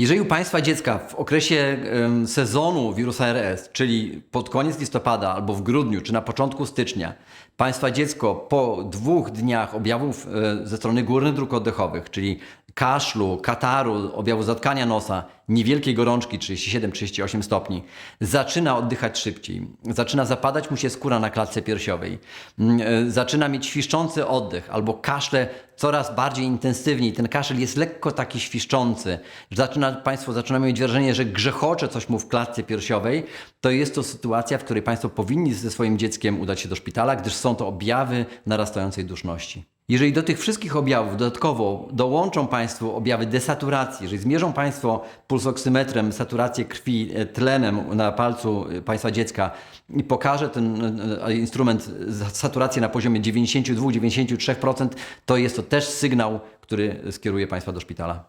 Jeżeli u Państwa dziecka w okresie sezonu wirusa RS, czyli pod koniec listopada albo w grudniu, czy na początku stycznia, Państwa dziecko po dwóch dniach objawów e, ze strony górnych dróg oddechowych, czyli kaszlu, kataru, objawu zatkania nosa, niewielkiej gorączki 37-38 stopni, zaczyna oddychać szybciej, zaczyna zapadać mu się skóra na klatce piersiowej, mm, e, zaczyna mieć świszczący oddech albo kaszle coraz bardziej intensywniej. Ten kaszel jest lekko taki świszczący. Zaczyna, państwo zaczynają mieć wrażenie, że grzechocze coś mu w klatce piersiowej. To jest to sytuacja, w której Państwo powinni ze swoim dzieckiem udać się do szpitala, gdyż są to objawy narastającej duszności. Jeżeli do tych wszystkich objawów dodatkowo dołączą Państwo objawy desaturacji, jeżeli zmierzą Państwo pulsoksymetrem saturację krwi e, tlenem na palcu e, Państwa dziecka i pokaże ten e, instrument saturację na poziomie 92-93%, to jest to też sygnał, który skieruje Państwa do szpitala.